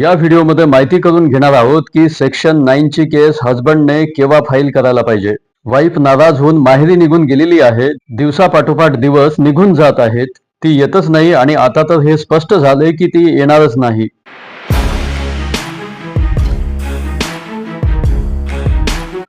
या व्हिडिओमध्ये माहिती करून घेणार आहोत की सेक्शन नाईन ची केस हजबंडने केव्हा फाईल करायला पाहिजे. वाईफ नाराज होऊन माहेरी निघून गेलेली आहे. दिवसापाठोपाठ दिवस निघून जात आहेत. ती येतच नाही आणि आता तर हे स्पष्ट झाले की ती येणारच नाही.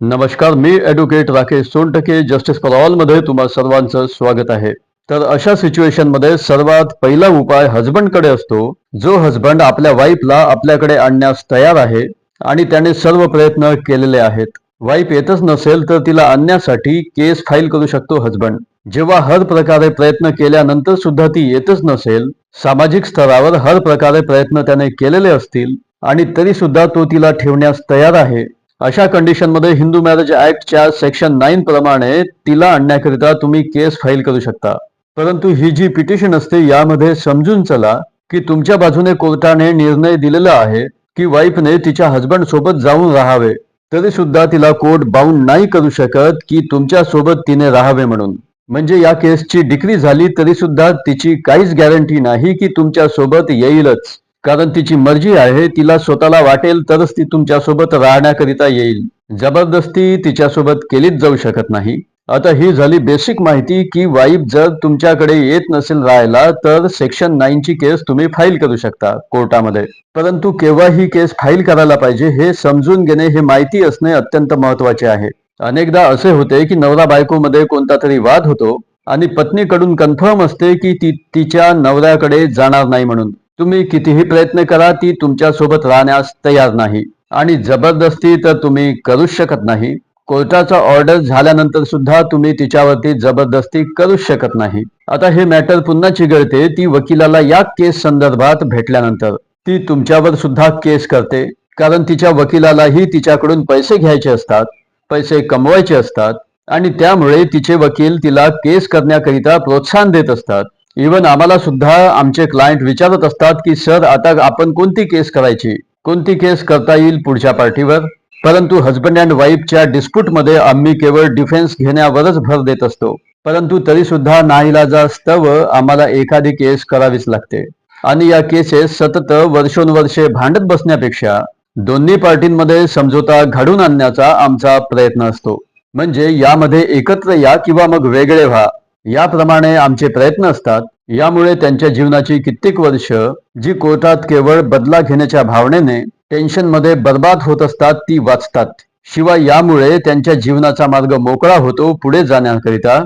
नमस्कार मी advocate Rakesh Sontakke. Justice for ऑलमध्ये तुम्हा सर्वांचं स्वागत आहे. तर अशा सिच्युएशनमध्ये सर्वात पहिला उपाय हजबंडकडे असतो. जो हजबंड आपल्या वाईफला आपल्याकडे आणण्यास तयार आहे आणि त्याने सर्व प्रयत्न केलेले आहेत. वाईफ येतच नसेल तर तिला आणण्यासाठी केस फाईल करू शकतो हजबंड जेव्हा हर प्रकारे प्रयत्न केल्यानंतर सुद्धा ती येतच नसेल सामाजिक स्तरावर हर प्रकारे प्रयत्न त्याने केलेले असतील आणि तरी सुद्धा तो तिला ठेवण्यास तयार आहे. अशा कंडिशनमध्ये हिंदू मॅरेज ऍक्टच्या सेक्शन नाईन प्रमाणे तिला आणण्याकरिता तुम्ही केस फाईल करू शकता. परंतु ही जी पिटिशन असते यामध्ये समजून चला की तुमच्या बाजूने कोर्टाने निर्णय दिलेला आहे की वाईफने तिच्या हजबंड सोबत जाऊन राहावे. तरी सुद्धा तिला कोर्ट बाउंड नाही करू शकत की तुमच्यासोबत तिने राहावे म्हणून. म्हणजे या केसची डिक्री झाली तरी सुद्धा तिची काहीच गॅरंटी नाही की तुमच्यासोबत येईलच. कारण तिची मर्जी आहे तिला स्वतःला वाटेल तरच ती तुमच्यासोबत राहण्याकरिता येईल. जबरदस्ती तिच्यासोबत केलीच जाऊ शकत नाही. आता ही झाली बेसिक माहिती की वाईफ जर तुमच्याकडे येत नसेल राहायला तर सेक्शन नाईन ची केस तुम्ही फाईल करू शकता कोर्टामध्ये. परंतु केव्हा ही केस फाईल करायला पाहिजे हे समजून घेणे हे माहिती असणे अत्यंत महत्त्वाचे आहे. अनेकदा असे होते की नवरा बायकोमध्ये कोणता तरी वाद होतो आणि पत्नीकडून कन्फर्म असते की ती तिच्या नवऱ्याकडे जाणार नाही म्हणून. तुम्ही कितीही प्रयत्न करा ती तुमच्यासोबत राहण्यास तयार नाही. आणि जबरदस्ती तर तुम्ही करूच शकत नाही. कोर्टाचा ऑर्डर झाल्यानंतर सुद्धा तुम्ही तिच्यावरती जबरदस्ती करूच शकत नाही. आता हे मॅटर पुन्हा चिघळते ती वकिलाला या केस संदर्भात भेटल्यानंतर. ती तुमच्यावर सुद्धा केस करते कारण तिच्या वकिलालाही तिच्याकडून पैसे घ्यायचे असतात पैसे कमवायचे असतात आणि त्यामुळे तिचे वकील तिला केस करण्याकरिता प्रोत्साहन देत असतात. इवन आम्हाला सुद्धा आमचे क्लायंट विचारत असतात की सर आता आपण कोणती केस करायची? कोणती केस करता येईल पुढच्या पार्टीवर? परंतु हजबंड अँड वाईफच्या डिस्प्यूटमध्ये आम्ही केवळ डिफेन्स घेण्यावरच भर देत असतो. परंतु तरी सुद्धा नाईलाजास्तव आम्हाला एखादी केस करावीच लागते. आणि या केसेस सतत वर्षोनवर्षे भांडत बसण्यापेक्षा दोन्ही पार्टींमध्ये समझोता घडून आणण्याचा आमचा प्रयत्न असतो. म्हणजे यामध्ये एकत्र या किंवा मग वेगळे व्हा. याप्रमाणे आमचे प्रयत्न असतात. यामुळे त्यांच्या जीवनाची कित्येक वर्ष जी कोर्टात केवळ बदला घेण्याच्या भावनेने टेन्शनमध्ये बर्बाद होत असतात ती वाचतात. शिवाय यामुळे त्यांच्या जीवनाचा मार्ग मोकळा होतो पुढे जाण्याकरिता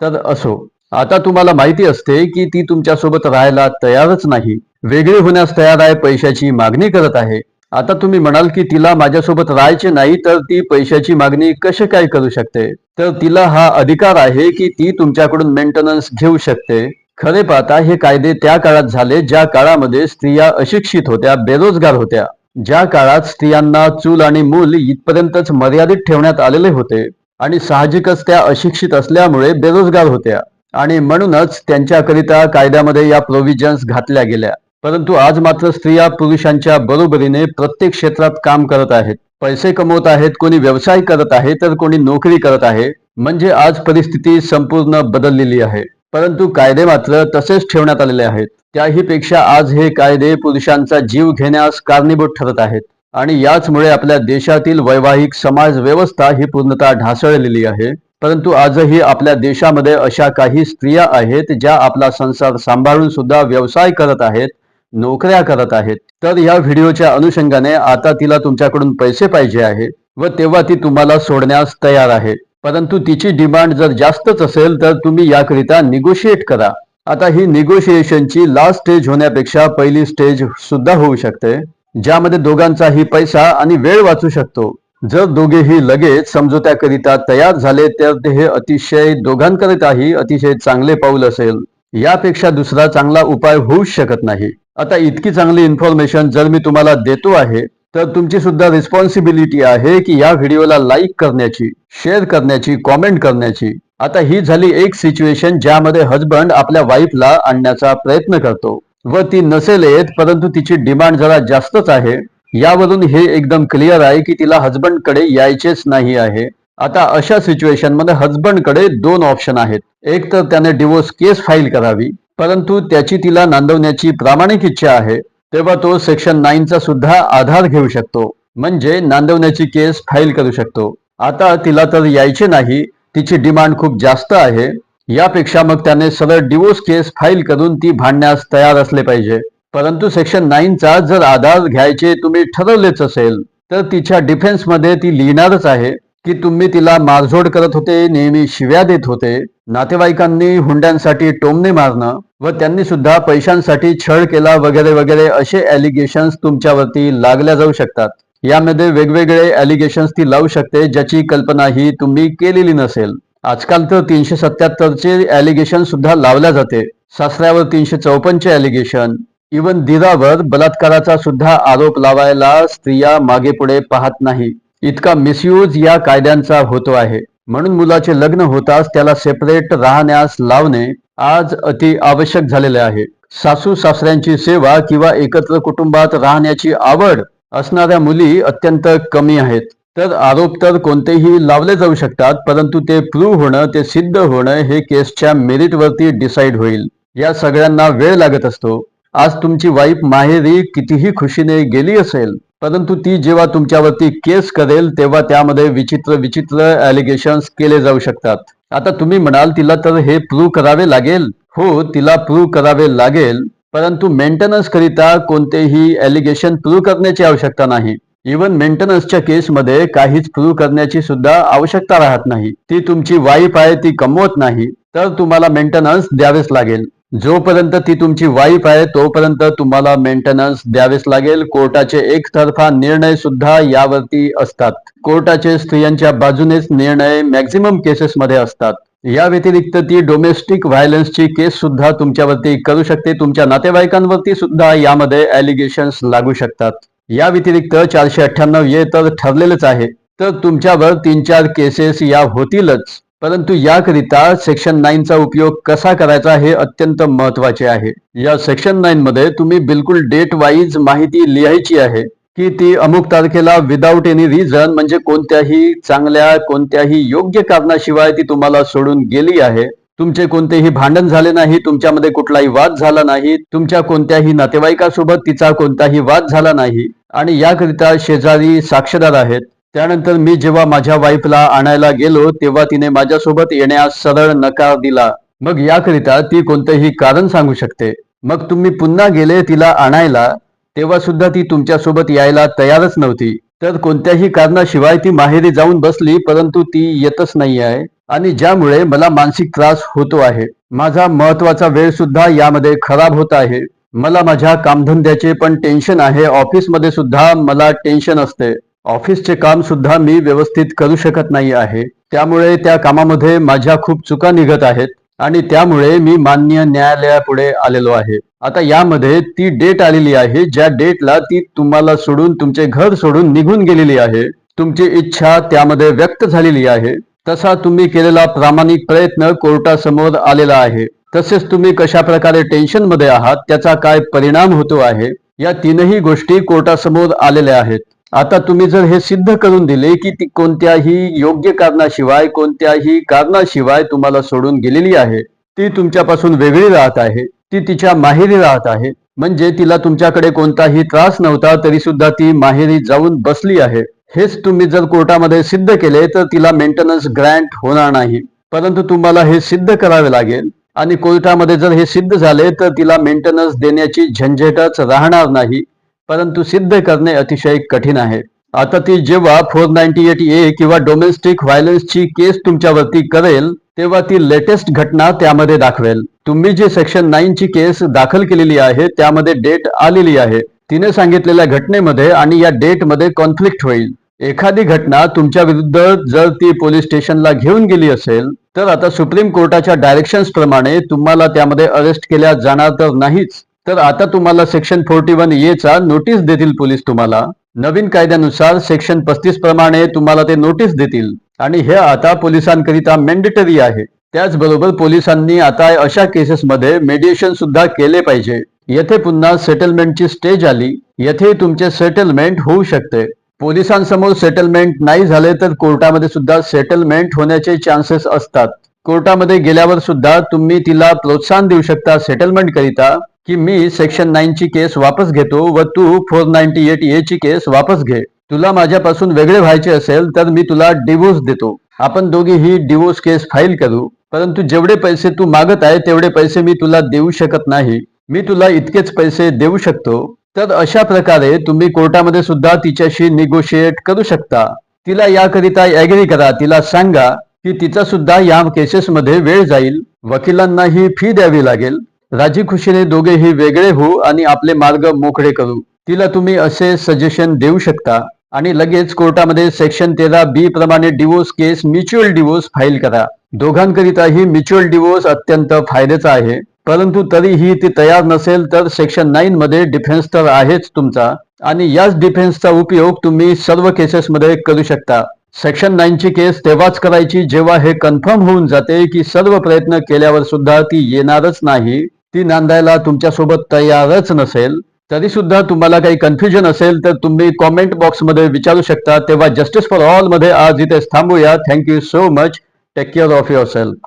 तर असो. आता तुम्हाला माहिती असते की ती तुमच्यासोबत राहायला तयारच नाही. वेगळी होण्यास तयार आहे पैशाची मागणी करत आहे. आता तुम्ही म्हणाल की तिला माझ्यासोबत राहायचे नाही तर ती पैशाची मागणी कसे काय करू शकते? तर तिला हा अधिकार आहे की ती तुमच्याकडून मेंटेनन्स घेऊ शकते. खरे पाहता हे कायदे त्या काळात झाले ज्या काळामध्ये स्त्रिया अशिक्षित होत्या बेरोजगार होत्या. ज्या काळात स्त्रियांना चूल आणि मूल इथपर्यंतच मर्यादित ठेवण्यात आलेले होते आणि साहजिकच त्या अशिक्षित असल्यामुळे बेरोजगार होत्या. आणि म्हणूनच त्यांच्याकरिता कायद्यामध्ये या प्रोव्हिजन्स घातल्या गेल्या. परंतु आज मात्र स्त्रिया पुरुषांच्या बरोबरीने प्रत्येक क्षेत्रात काम करत आहेत. पैसे कमवत आहेत कोणी व्यवसाय करत आहे तर कोणी नोकरी करत आहे. म्हणजे आज परिस्थिती संपूर्ण बदललेली आहे. परंतु कायदे मात्र तसेच ठेवण्यात आलेले आहेत. त्याही पेक्षा आज हे कायदे पुरुषांचा जीव घेण्यास कारणीभूत ठरत आहेत. आणि याचमुळे आपल्या देशातील वैवाहिक समाज व्यवस्था ही पूर्णतः ढासळलेली आहे. परंतु आजही आपल्या देशामध्ये अशा काही स्त्रिया आहेत ज्या आपला संसार सांभाळून सुद्धा व्यवसाय करत आहेत नोकऱ्या करत आहेत. तर या व्हिडिओच्या अनुषंगाने आता तिला तुमच्याकडून पैसे पाहिजे आहे व तेव्हा ती तुम्हाला सोडण्यास तयार आहे. परंतु तिची डिमांड जर जास्तच असेल तर तुम्ही याकरिता निगोशिएट करा. आता ही निगोशिएशनची लास्ट स्टेज होण्यापेक्षा पहिली स्टेज सुद्धा होऊ शकते ज्यामध्ये दोघांचाही पैसा आणि वेळ वाचू शकतो. जर दोघेही लगेच समजोत्याकरिता तयार झाले तर ते हे अतिशय दोघांकरिताही अतिशय चांगले पाऊल असेल. यापेक्षा दुसरा चांगला उपाय होऊच शकत नाही. आता इतकी चांगली इन्फॉर्मेशन जर मी तुम्हाला देतो आहे तर तुमची सुद्धा रिस्पॉन्सिबिलिटी आहे की या व्हिडिओला लाईक करण्याची शेअर करण्याची कॉमेंट करण्याची. आता ही झाली एक सिच्युएशन ज्यामध्ये हजबंड आपल्या वाईफला आणण्याचा प्रयत्न करतो. व ती नसेल येत परंतु तिची डिमांड जरा जास्तच आहे. यावरून हे एकदम क्लिअर आहे की तिला हजबंडकडे यायचेच नाही आहे. आता अशा सिच्युएशनमध्ये हजबंडकडे दोन ऑप्शन आहेत. एक तर त्याने डिवोर्स केस फाईल करावी परंतु त्याची तिला नांदवण्याची प्रामाणिक इच्छा आहे. तेव्हा तो सेक्शन नाईनचा सुद्धा आधार घेऊ शकतो. म्हणजे नांदवण्याची केस फाईल करू शकतो. आता तिला तर यायचे नाही तिची डिमांड खूप जास्त आहे. यापेक्षा मग त्याने सरळ डिवोर्स केस फाईल करून ती भांडण्यास तयार असले पाहिजे. परंतु सेक्शन नाईनचा जर आधार घ्यायचे तुम्ही ठरवलेच असेल तर तिच्या डिफेन्समध्ये ती लिहिणारच आहे. की तुम्ही तिला मारझोड करत होते नेहमी शिव्या देत होते. नातेवाईकांनी हुंड्यांसाठी टोमणे मारणं व त्यांनी सुद्धा पैशांसाठी छळ केला वगैरे वगैरे असे ॲलिगेशन्स तुमच्यावरती लागल्या जाऊ शकतात. यामध्ये वेगवेगळे ॲलिगेशन्स ती लावू शकते ज्याची कल्पना ही तुम्ही केलेली नसेल. आजकाल तर तीनशे सत्याहत्तरचे एलिगेशन सुद्धा लावल्या जाते. सासऱ्यावर तीनशे चौपन्नचे एलिगेशन इवन दिरावर बलात्काराचा सुद्धा आरोप लावायला स्त्रिया मागे पुढे पाहत नाही. इतका मिसयूज या कायद्यांचा होतो आहे. म्हणून मुलाचे लग्न होताच त्याला सेपरेट राहण्यास लावणे आज अति आवश्यक झालेले आहे. सासू सासऱ्यांची सेवा किंवा एकत्र कुटुंबात राहण्याची आवड असणाऱ्या मुली अत्यंत कमी आहेत. तर आरोप तर कोणतेही लावले जाऊ शकतात परंतु ते प्रूव्ह होणं ते सिद्ध होणं हे केसच्या मेरिटवरती डिसाईड होईल. या सगळ्यांना वेळ लागत असतो. आज तुमची वाईफ माहेरी कितीही खुशीने गेली असेल परंतु ती जेव्हा तुमच्यावरती केस करेल तेव्हा त्यामध्ये विचित्र विचित्र एलिगेशन्स केले जाऊ शकतात. आता तुम्ही म्हणाल तिला तर हे प्रूव्ह करावे लागेल. हो तिला प्रूव्ह करावे लागेल. परंतु मेंटेनन्स करिता कोणतेही एलिगेशन प्रूव्ह करण्याची आवश्यकता नाही. इवन मेंटेनन्सच्या केसमध्ये काहीच प्रूव्ह करण्याची सुद्धा आवश्यकता राहत नाही. ती तुमची वाईफ आहे ती कमवत नाही. तर तुम्हाला मेंटेनन्स द्यावेच लागेल. जोपर्यंत ती तुमची वाईफ आहे तोपर्यंत तुम्हाला मेंटेनन्स द्यावेच लागेल. कोर्टाचे एकतर्फा निर्णय सुद्धा यावरती असतात. कोर्टाचे स्त्रियांच्या बाजूनेच निर्णय मॅक्झिमम केसेस मध्ये असतात. या व्यतिरिक्त ती डोमेस्टिक व्हायलन्सची केस सुद्धा तुमच्यावरती करू शकते. तुमच्या नातेवाईकांवरती सुद्धा यामध्ये अॅलिगेशन्स लागू शकतात. या व्यतिरिक्त चारशे अठ्ठ्याण्णव ये तर ठरलेलंच आहे. तर तुमच्यावर तीन चार केसेस या होतीलच. परंतु याकरिता सेक्शन नाईनचा उपयोग कसा करायचा हे अत्यंत महत्त्वाचे आहे. या सेक्शन नाईन मध्ये तुम्ही बिलकुल डेट वाईज माहिती लिहायची आहे की ती अमुक तारखेला विदाऊट एनी रिझन म्हणजे कोणत्याही चांगल्या कोणत्याही योग्य कारणाशिवाय ती तुम्हाला सोडून गेली आहे. तुमचे कोणतेही भांडण झाले नाही तुमच्यामध्ये कुठलाही वाद झाला नाही तुमच्या कोणत्याही नातेवाईकासोबत तिचा कोणताही वाद झाला नाही आणि याकरिता शेजारी साक्षीदार आहेत. त्यानंतर मी जेव्हा माझ्या वाईफला आणायला गेलो तेव्हा तिने माझ्यासोबत येण्यास सरळ नकार दिला. मग याकरिता ती कोणतेही कारण सांगू शकते. मग तुम्ही पुन्हा गेले तिला आणायला तेव्हा सुद्धा ती तुमच्यासोबत यायला तयारच नव्हती. तर कोणत्याही कारणाशिवाय ती माहेरी जाऊन बसली परंतु ती येतच नाही आहे आणि ज्यामुळे मला मानसिक त्रास होतो आहे. माझा महत्त्वाचा वेळ सुद्धा यामध्ये खराब होत आहे. मला माझ्या कामधंद्याचे पण टेन्शन आहे. ऑफिसमध्ये सुद्धा मला टेन्शन असते. ऑफिसचे काम सुद्धा मी व्यवस्थित करू शकत नाही आहे. त्यामुळे त्या कामामध्ये माझ्या खूप चुका निघत आहेत आणि त्यामुळे मी मान्य न्यायालयापुढे आलेलो आहे. आता यामध्ये ती डेट आलेली आहे ज्या डेटला ती तुम्हाला सोडून तुमचे घर सोडून निघून गेलेली आहे. तुमची इच्छा त्यामध्ये व्यक्त झालेली आहे. तसा तुम्ही केलेला प्रामाणिक प्रयत्न कोर्टासमोर आलेला आहे. तसेच तुम्ही कशा प्रकारे टेन्शनमध्ये आहात त्याचा काय परिणाम होतो आहे या तीनही गोष्टी कोर्टासमोर आलेल्या आहेत. आता तुम्ही जर हे सिद्ध करून दिले की ती कोणत्याही योग्य कारणाशिवाय कोणत्याही कारणाशिवाय तुम्हाला सोडून गेलेली आहे ती तुमच्यापासून वेगळी राहत आहे ती तिच्या माहेरी राहत आहे म्हणजे तिला तुमच्याकडे कोणताही त्रास नव्हता तरी सुद्धा ती माहेरी जाऊन बसली आहे. हेच तुम्ही जर कोर्टामध्ये सिद्ध केले तर तिला मेंटेनन्स ग्रँट होणार नाही. परंतु तुम्हाला हे सिद्ध करावे लागेल. आणि कोर्टामध्ये जर हे सिद्ध झाले तर तिला मेंटेनन्स देण्याची झंझटच राहणार नाही. परंतु सिद्ध करणे अतिशय कठीण आहे. आता ती जेव्हा फोर नाईन्टी एट ए किंवा डोमेस्टिक व्हायलन्सची केस तुमच्यावरती करेल तेव्हा ती लेटेस्ट घटना त्यामध्ये दाखवेल. तुम्ही जी सेक्शन नाईन ची केस दाखल केलेली आहे त्यामध्ये डेट आलेली आहे. तिने सांगितलेल्या घटनेमध्ये आणि या डेटमध्ये कॉन्फ्लिक्ट होईल. एखादी घटना तुमच्या विरुद्ध जर ती पोलीस स्टेशनला घेऊन गेली असेल तर आता सुप्रीम कोर्टाच्या डायरेक्शन्स प्रमाणे तुम्हाला त्यामध्ये अरेस्ट केल्या जाणार तर नाहीच. तर आता तुम्हाला सेक्शन फोर्टी वन ए चा नोटीस देतील पोलीस तुम्हाला. नवीन कायद्यानुसार सेक्शन पस्तीस प्रमाणे तुम्हाला ते नोटीस देतील. आणि हे आता पोलिसांकरिता मॅन्डेटरी आहे. त्याचबरोबर पोलिसांनी आता अशा केसेसमध्ये मेडिएशन सुद्धा केले पाहिजे. येथे पुन्हा सेटलमेंटची स्टेज आली. येथे तुमचे सेटलमेंट होऊ शकते. पोलिसांसमोर सेटलमेंट नाही झाले तर कोर्टामध्ये सुद्धा सेटलमेंट होण्याचे चान्सेस असतात. कोर्टामध्ये गेल्यावर सुद्धा तुम्ही तिला प्रोत्साहन देऊ शकता सेटलमेंट करिता. की मी सेक्शन नाईन ची केस वापस घेतो व तू फोर नाईन्टी एट ए ची केस वापस घे. तुला माझ्यापासून वेगळे व्हायचे असेल तर मी तुला डिवोर्स देतो. आपण दोघी ही डिवोर्स केस फाईल करू. परंतु जेवढे पैसे तू मागत आहे तेवढे पैसे मी तुला देऊ शकत नाही. मी तुला इतकेच पैसे देऊ शकतो. तर अशा प्रकारे तुम्ही कोर्टामध्ये सुद्धा तिच्याशी निगोशिएट करू शकता. तिला याकरिता ऍग्री करा. तिला सांगा की तिचा सुद्धा या केसेसमध्ये वेळ जाईल. वकिलांनाही फी द्यावी लागेल. राजी खुशीने दोघेही वेगळे होऊ आणि आपले मार्ग मोकळे करू. तिला तुम्ही असे सजेशन देऊ शकता. आणि लगेच कोर्टामध्ये सेक्शन तेरा बी प्रमाणे divorce case mutual divorce file करा. दोघांकरिताही म्युच्युअल डिवोर्स अत्यंत फायद्याचा आहे. परंतु तरीही ती तयार नसेल तर सेक्शन नाईन मध्ये डिफेन्स तर आहेच तुमचा. आणि याच डिफेन्सचा उपयोग तुम्ही सर्व केसेसमध्ये करू शकता. सेक्शन नाईन ची केस तेव्हाच करायची जेव्हा हे कन्फर्म होऊन जाते की सर्व प्रयत्न केल्यावर सुद्धा ती येणारच नाही. ती नांदायला तुमच्यासोबत तयारच नसेल तरी सुद्धा तुम्हाला काही कन्फ्युजन असेल तर तुम्ही कॉमेंट बॉक्समध्ये विचारू शकता. तेव्हा जस्टिस फॉर ऑलमध्ये आज इथेच थांबूया. Thank you so much take care of yourself